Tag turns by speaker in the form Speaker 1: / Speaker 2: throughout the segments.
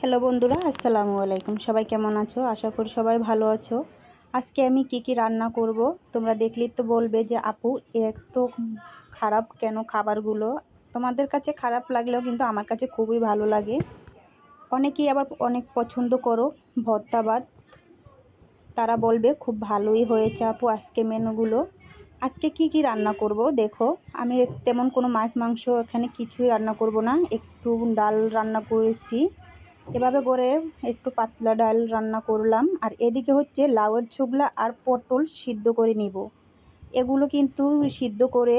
Speaker 1: Hello বন্ধুরা, আসসালামু আলাইকুম। সবাই কেমন আছো? আশা করি সবাই ভালো আছো। আজকে আমি কি কি রান্না করব? তোমরা দেখলেই তো বলবে যে, আপু, এত খারাপ কেন খাবারগুলো? তোমাদের কাছে খারাপ লাগলেও কিন্তু আমার কাছে খুবই ভালো লাগে। অনেকেই আবার অনেক পছন্দ করো, ভর্তা ভাত। তারা বলবে, খুব ভালোই হয়েছে আপু আজকে মেনুগুলো। আজকে কি কি রান্না করব? দেখো, আমি তেমন কোনো মাছ মাংস এখানে কিছুই রান্না করব না। একটু ডাল রান্না করেছি। এভাবে করে একটু পাতলা ডাল রান্না করলাম। আর এদিকে হচ্ছে লাউয়ের ছুগলা আর পটল সিদ্ধ করে নিব। এগুলো কিন্তু সিদ্ধ করে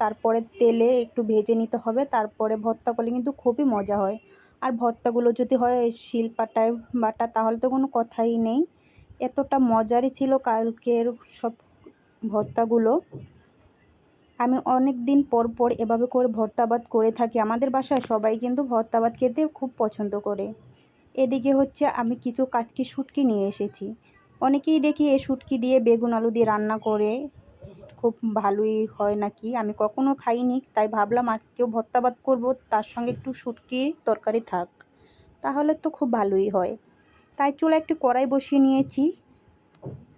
Speaker 1: তারপরে তেলে একটু ভেজে নিতে হবে। তারপরে ভর্তা করলে কিন্তু খুবই মজা হয়। আর ভর্তাগুলো যদি হয় শিলপাটায় বাটা, তাহলে তো কোনো কথাই নেই। এতটা মজারই ছিল কালকের সব ভর্তাগুলো। আমি অনেক দিন পর পর এভাবে করে ভর্তাবাদ করে থাকি। আমাদের বাসায় সবাই কিন্তু ভর্তাবাদ খেতে খুব পছন্দ করে। এদিকে হচ্ছে আমি কিছু কাচকি শুটকি নিয়ে এসেছি। অনেকেই দেখি এই শুটকি দিয়ে বেগুন আলু দিয়ে রান্না করে। খুব ভালোই হয় নাকি? আমি কখনো খাইনি, তাই ভাবলাম আজকেও ভর্তাবাদ করব, তার সঙ্গে একটু শুটকির তরকারি থাক। তাহলে তো খুব ভালোই হয়। তাই চুলা একটু কড়াই বসিয়ে নিয়েছি।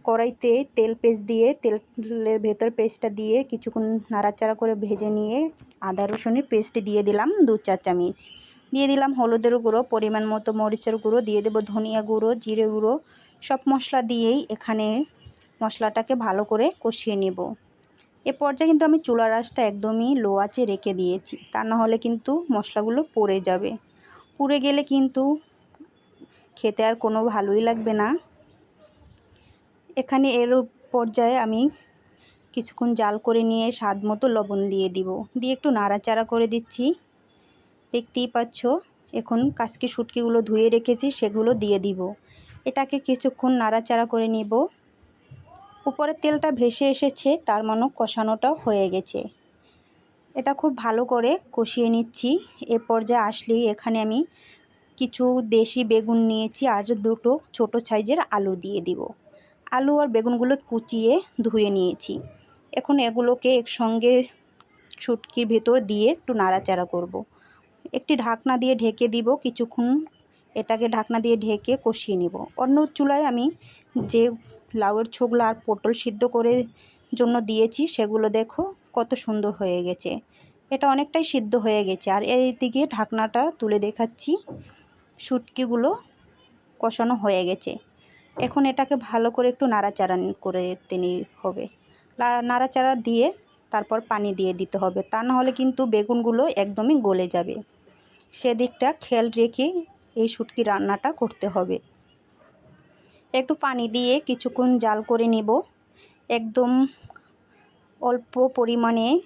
Speaker 1: কড়াইতে তেল পেস্ট দিয়ে, তেলের ভেতর পেস্টটা দিয়ে কিছুক্ষণ নাড়াচাড়া করে ভেজে নিয়ে আদা রসুনের পেস্ট দিয়ে দিলাম দু চার চামচ। দিয়ে দিলাম হলুদের গুঁড়ো, পরিমাণ মতো মরিচের গুঁড়ো, দিয়ে দেবো ধনিয়া গুঁড়ো, জিরে গুঁড়ো। সব মশলা দিয়েই এখানে মশলাটাকে ভালো করে কষিয়ে নেব। এ পর্যায়ে কিন্তু আমি চুলা রাসটা একদমই লো আঁচে রেখে দিয়েছি, তা না হলে কিন্তু মশলাগুলো পড়ে যাবে। পুড়ে গেলে কিন্তু খেতে আর কোনো ভালোই লাগবে না। এখানে এর পর্যায়ে আমি কিছুক্ষণ জাল করে নিয়ে স্বাদ মতো লবণ দিয়ে দিব। দিয়ে একটু নাড়াচাড়া করে দিচ্ছি। দেখতেই পাচ্ছ, এখন কাসকি শুটকিগুলো ধুয়ে রেখেছি, সেগুলো দিয়ে দিব। এটাকে কিছুক্ষণ নাড়াচাড়া করে নিব। উপরে তেলটা ভেসে এসেছে, তার মানে কষানোটাও হয়ে গেছে। এটা খুব ভালো করে কষিয়ে নিচ্ছি। এ পর্যায়ে আসলেই এখানে আমি কিছু দেশি বেগুন নিয়েছি, আর দুটো ছোট সাইজের আলু দিয়ে দিব। আলু আর বেগুনগুলো কুচিয়ে ধুয়ে নিয়েছি। এখন এগুলোকে একসঙ্গে ছুটকির ভেতর দিয়ে একটু নাড়াচাড়া করব। একটি ঢাকনা দিয়ে ঢেকে দিব, কিছুক্ষণ এটাকে ঢাকনা দিয়ে ঢেকে কষিয়ে নিব। অন্য চুলায় আমি যে লাউয়ের ছোগলা আর পটল সিদ্ধ করে জন্য দিয়েছি, সেগুলো দেখো কত সুন্দর হয়ে গেছে। এটা অনেকটাই সিদ্ধ হয়ে গেছে। আর এই দিকে ঢাকনাটা তুলে দেখাচ্ছি শুটকিগুলো কষানো হয়ে গেছে। এখন এটাকে ভালো করে একটু নাড়াচাড়া করে তিনি হবে। নাড়াচাড়া দিয়ে তারপর পানি দিয়ে দিতে হবে। তা না হলে কিন্তু বেগুনগুলো একদমই গলে যাবে। সেদিকটা খেয়াল রেখে এই শুটকি রান্নাটা করতে হবে। একটু পানি দিয়ে কিছুক্ষণ জাল করে নেব। একদম অল্প পরিমাণে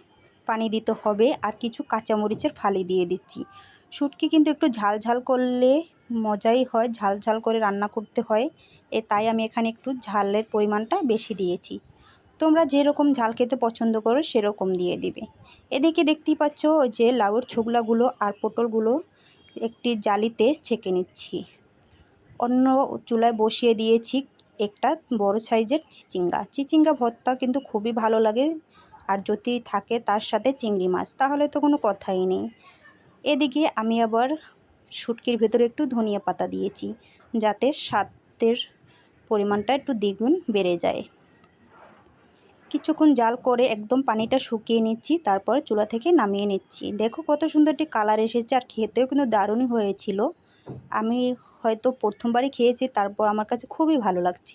Speaker 1: পানি দিতে হবে। আর কিছু কাঁচামরিচের ফালি দিয়ে দিচ্ছি। শুটকি কিন্তু একটু ঝাল ঝাল করলে মজাই হয়, ঝাল ঝাল করে রান্না করতে হয়। এ তাই আমি এখানে একটু ঝালের পরিমাণটা বেশি দিয়েছি। তোমরা যেরকম ঝাল খেতে পছন্দ করো সেরকম দিয়ে দিবে। এদিকে দেখতেই পাচ্ছ যে লাউয়ের ছোগলাগুলো আর পটলগুলো একটি জালিতে ছেঁকে নিচ্ছি। অন্য চুলায় বসিয়ে দিয়েছি একটা বড় সাইজের চিচিঙ্গা। চিচিঙ্গা ভর্তা কিন্তু খুবই ভালো লাগে আর যদি থাকে তার সাথে চিংড়ি মাছ, তাহলে তো কোনো কথাই নেই। এদিকে আমি আবার শুটকির ভেতরে একটু ধনিয়া পাতা দিয়েছি, যাতে স্বাদের পরিমাণটা একটু দ্বিগুণ বেড়ে যায়। কিছুক্ষণ জাল করে একদম পানিটা শুকিয়ে নিচ্ছি, তারপর চুলা থেকে নামিয়ে নিচ্ছি। দেখো কত সুন্দর একটি কালার এসেছে, আর খেতেও কিন্তু দারুণই হয়েছিল। আমি হয়তো প্রথমবারই খেয়েছি, তারপর আমার কাছে খুবই ভালো লাগছে।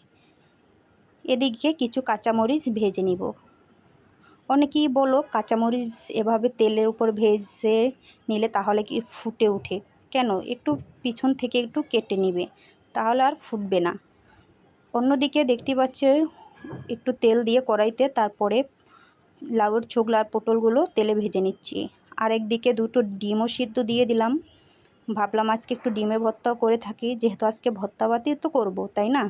Speaker 1: এদিকে কিছু কাঁচামরিচ ভেজে নিব। অনেকেই বলো কাঁচামরিচ এভাবে তেলের উপর ভেজে নিলে তাহলে কি ফুটে উঠে কেন? একটু পিছন থেকে একটু কেটে নিবে, তাহলে আর ফুটবে না। অন্যদিকে দেখতে পাচ্ছে একটু তেল দিয়ে কড়াইতে, তারপরে লাউয়ের ছোকলা আর পটলগুলো তেলে ভেজে নিচ্ছি। আর একদিকে দুটো ডিমও সিদ্ধ দিয়ে দিলাম। ভাবলাম আজকে একটু ডিমের ভর্তাও করে থাকি, যেহেতু আজকে ভর্তাবাতি তো করব, তাই না?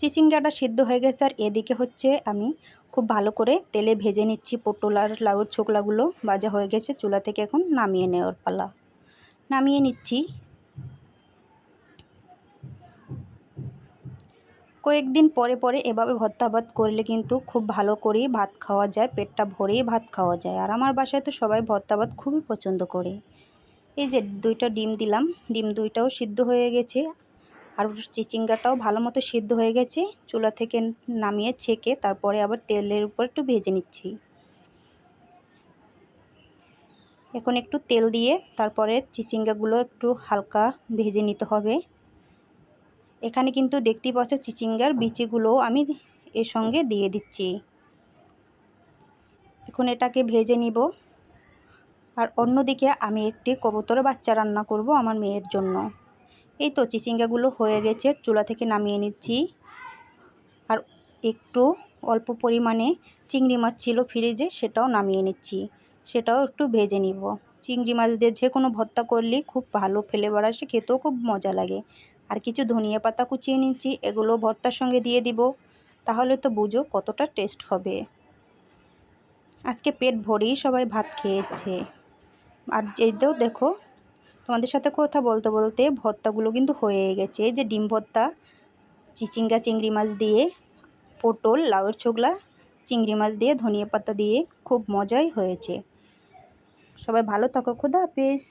Speaker 1: চিচিঙ্গাটা সিদ্ধ হয়ে গেছে, আর এদিকে হচ্ছে আমি খুব ভালো করে তেলে ভেজে নিচ্ছি পটল আর লাউয়ের ছোকলাগুলো। ভাজা হয়ে গেছে, চুলা থেকে এখন নামিয়ে নেওয়ার পালা। নামিয়ে নিচ্ছি। কয়েকদিন পরে পরে এভাবে ভর্তা ভাত করলে কিন্তু খুব ভালো করেই ভাত খাওয়া যায়, পেটটা ভরেই ভাত খাওয়া যায়। আর আমার বাসায় তো সবাই ভর্তা ভাত খুবই পছন্দ করে। এই যে দুইটা ডিম দিলাম, ডিম দুইটাও সিদ্ধ হয়ে গেছে। আর চিচিঙ্গাটাও ভালো মতো সিদ্ধ হয়ে গেছে। চুলা থেকে নামিয়ে ছেঁকে তারপরে আবার তেলের উপর একটু ভেজে নিচ্ছি। এখন একটু তেল দিয়ে তারপরে চিচিঙ্গাগুলো একটু হালকা ভেজে নিতে হবে। এখানে কিন্তু দেখতে পাচ্ছ চিচিঙ্গার বিচিগুলো আমি এর সঙ্গে দিয়ে দিচ্ছি। এখন এটাকে ভেজে নিব। আর অন্যদিকে আমি একটি কবুতর বাচ্চা রান্না করব আমার মেয়ের জন্য। এই তো চিচিঙ্গাগুলো হয়ে গেছে, চুলা থেকে নামিয়ে নিচ্ছি। আর একটু অল্প পরিমাণে চিংড়ি মাছ ছিল ফ্রিজে সেটাও নামিয়ে নিচ্ছি। সেটাও একটু ভেজে নিব। চিংড়ি মাছ দিয়ে যে কোনো ভর্তা করলে খুব ভালো ফ্লেভার আসে, খেতেও খুব মজা লাগে। আর কিছু ধনিয়া পাতা কুচিয়ে নিচ্ছি, এগুলো ভর্তার সঙ্গে দিয়ে দিব, তাহলে তো বুঝো কতটা টেস্ট হবে। আজকে পেট ভরেই সবাই ভাত খেয়েছে। আর এই তো দেখো, তোমাদের সাথে কথা বলতে বলতে ভর্তাগুলো কিন্তু হয়ে গেছে। যে ডিম ভর্তা, চিচিঙ্গা চিংড়ি মাছ দিয়ে, পটল, লাউয়ের ছোগলা, চিংড়ি মাছ দিয়ে, ধনিয়া পাতা দিয়ে, খুব মজাই হয়েছে। সবাই ভালো থাকো খুদা হাফিজ।